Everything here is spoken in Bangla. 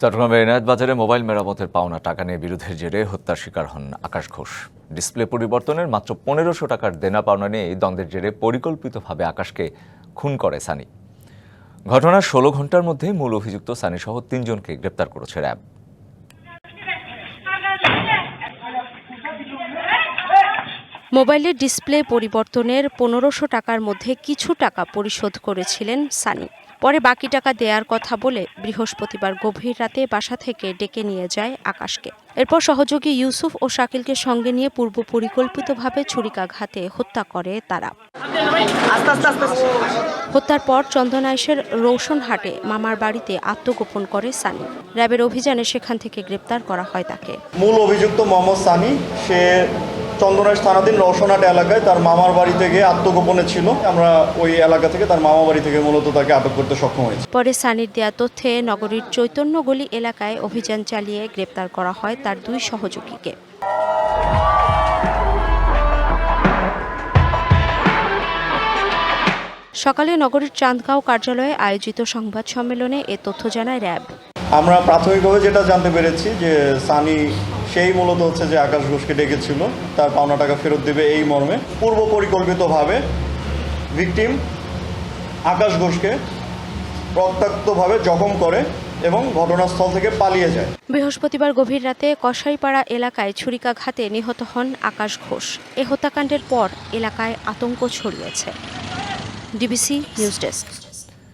চট্টগ্রামের এনায়েত বাজারে মোবাইল মেরামতের পাওনা টাকা নিয়ে বিরোধের জেরে হত্যার শিকার হন আকাশ ঘোষ। ডিসপ্লে পরিবর্তনের মাত্র পনেরোশো টাকার দেনা পাওনা নিয়ে এই দ্বন্দ্বের জেরে পরিকল্পিতভাবে আকাশকে খুন করে সানি। ঘটনার ষোলো ঘণ্টার মধ্যে মূল অভিযুক্ত সানি সহ তিনজনকে গ্রেপ্তার করেছে র্যাব। মোবাইলের ডিসপ্লে পরিবর্তনের পনেরোশো টাকার মধ্যে কিছু টাকা পরিশোধ করেছিলেন সানি। পরে বাকি টাকা দেওয়ার কথা বলে বৃহস্পতিবার গভীর রাতে বাসা থেকে ডেকে নিয়ে যায় আকাশকে। এরপর সহযোগী ইউসুফ ও শাকিলকে সঙ্গে নিয়ে পূর্ব পরিকল্পিতভাবে ছুরিকাঘাতে হত্যা করে তারা। হত্যার পর চন্দনাইশের রৌশনহাটে মামার বাড়িতে আত্মগোপন করে সানি। র্যাবের অভিযানে সেখান থেকে গ্রেপ্তার করা হয় তাকে। মূল অভিযুক্ত মোহাম্মদ সানি, সে চন্দনাইশ থানাধীন রওশনাট এলাকায় তার মামার বাড়ি থেকে আত্মগোপনে ছিল। আমরা ওই এলাকা থেকে তার মামা বাড়ি থেকে মূলত তাকে আটক করতে সক্ষম হয়েছি। পরে সানির দেয়া তথ্যে নগরীর চৈতন্যগলি এলাকায় অভিযান চালিয়ে গ্রেপ্তার করা হয় তার দুই সহযোগীকে। সকালে নগরীর চাঁদগাঁও কার্যালয়ে আয়োজিত সংবাদ সম্মেলনে এ তথ্য জানায় র্যাব। আমরা প্রাথমিকভাবে যেটা জানতে পেরেছি যে সানি সেই মূলত হচ্ছে যে আকাশ ঘোষকে ডেকেছিল। তার পাওনা টাকা ফেরত দেবে এই মর্মে। পূর্ব পরিকল্পিতভাবে ভিকটিম আকাশ ঘোষকে রক্তাক্তভাবে জখম করে এবং ঘটনাস্থল থেকে পালিয়ে যায়। বৃহস্পতিবার গভীর রাতে কসাইপাড়া এলাকায় ছুরিকাঘাতে নিহত হন আকাশ ঘোষ। এ হত্যাকাণ্ডের পর এলাকায় আতঙ্ক ছড়িয়েছে। DBC news desk.